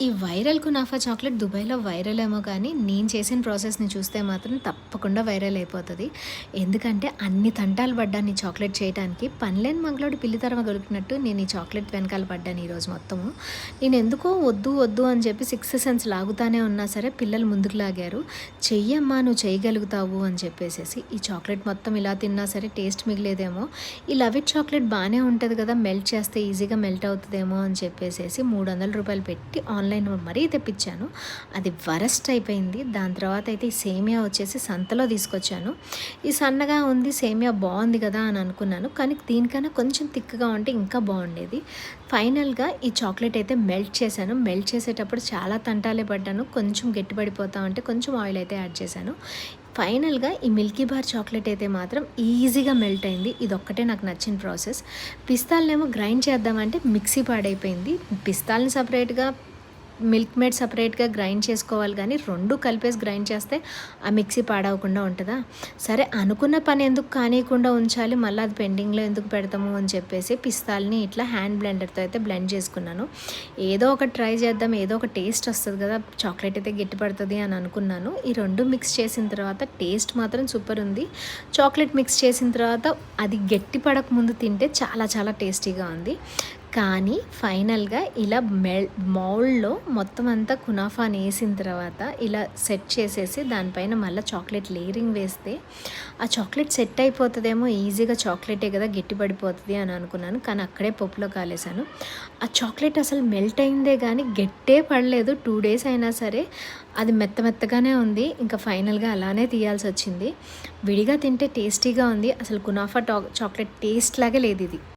ఈ వైరల్ కునాఫా చాక్లెట్ దుబాయ్‌లో వైరల్ ఏమో కానీ, నేను చేసిన ప్రాసెస్‌ని చూస్తే మాత్రం తప్పకుండా వైరల్ అయిపోతుంది ఎందుకంటే అన్ని తంటాలు పడ్డాను ఈ చాక్లెట్ చేయటానికి. పనిలేని మగలోడు పిల్లి తరమ గొలికినట్టు నేను ఈ చాక్లెట్ వెనకాల పడ్డాను ఈరోజు మొత్తము. నేను ఎందుకో వద్దు వద్దు అని చెప్పి సిక్స్ సెన్స్ లాగుతానే ఉన్నా సరే పిల్లలు ముందుకు లాగారు. చెయ్యమ్మా నువ్వు చేయగలుగుతావు అని చెప్పేసేసి ఈ చాక్లెట్ మొత్తం ఇలా తిన్నా సరే టేస్ట్ మిగిలేదేమో. ఈ లవ్ ఇట్ చాక్లెట్ బాగానే ఉంటుంది కదా! మెల్ట్ చేస్తే ఈజీగా మెల్ట్ అవుతుందేమో అని చెప్పేసేసి రూ. 300 పెట్టి ఆన్‌లైన్‌లో మరీ తెప్పించాను. అది వరస్ట్ అయిపోయింది. దాని తర్వాత అయితే ఈ సేమియా వచ్చేసి సంతలో తీసుకొచ్చాను. ఈ సన్నగా ఉంది సేమియా బాగుంది కదా! అని అనుకున్నాను. కానీ దీనికన్నా కొంచెం థిక్‌గా ఉంటే ఇంకా బాగుండేది ఫైనల్‌గా ఈ చాక్లెట్ అయితే మెల్ట్ చేశాను. మెల్ట్ చేసేటప్పుడు చాలా తంటాలే పడ్డాను. కొంచెం గట్టిపడిపోతా ఉంటే కొంచెం ఆయిల్ అయితే యాడ్ చేశాను. ఫైనల్‌గా ఈ మిల్కీ బార్ చాక్లెట్ అయితే మాత్రం ఈజీగా మెల్ట్ అయింది. ఇదొక్కటే నాకు నచ్చిన ప్రాసెస్. పిస్తాలనేమో గ్రైండ్ చేద్దామంటే మిక్సీ పాడైపోయింది. పిస్తాలని సపరేట్గా మిల్క్ మేడ్ సపరేట్గా గ్రైండ్ చేసుకోవాలి కానీ, రెండు కలిపేసి గ్రైండ్ చేస్తే ఆ మిక్సీ పాడవకుండా ఉంటుందా సరే అనుకున్న పని ఎందుకు కానీయకుండా ఉంచాలి. మళ్ళీ అది పెండింగ్‌లో ఎందుకు పెడతాము అని చెప్పేసి పిస్తాల్ని ఇట్లా హ్యాండ్ బ్లెండర్‌తో అయితే బ్లెండ్ చేసుకున్నాను. ఏదో ఒకటి ట్రై చేద్దాం. ఏదో ఒక టేస్ట్ వస్తుంది కదా! చాక్లెట్ అయితే గట్టి పడుతుంది అని అనుకున్నాను. ఈ రెండు మిక్స్ చేసిన తర్వాత టేస్ట్ మాత్రం సూపర్ ఉంది. చాక్లెట్ మిక్స్ చేసిన తర్వాత అది గట్టి పడక ముందు తింటే చాలా చాలా టేస్టీగా ఉంది. కానీ ఫైనల్‌గా ఇలా మెల్ మౌల్డ్‌లో మొత్తం అంతా కునాఫాని వేసిన తర్వాత ఇలా సెట్ చేసేసి దానిపైన మళ్ళీ చాక్లెట్ లేయరింగ్ వేస్తే ఆ చాక్లెట్ సెట్ అయిపోతుందేమో ఈజీగా చాక్లెటే కదా! గట్టి పడిపోతుంది అని అనుకున్నాను. కానీ అక్కడే పప్పులో కాలేసాను. ఆ చాక్లెట్ అసలు మెల్ట్ అయిందే కానీ గట్టే పడలేదు. టూ డేస్ అయినా సరే అది మెత్త మెత్తగానే ఉంది. ఇంకా ఫైనల్‌గా అలానే తీయాల్సి వచ్చింది విడిగా తింటే టేస్టీగా ఉంది. అసలు కునాఫా టా చాక్లెట్ టేస్ట్ లాగే ఇది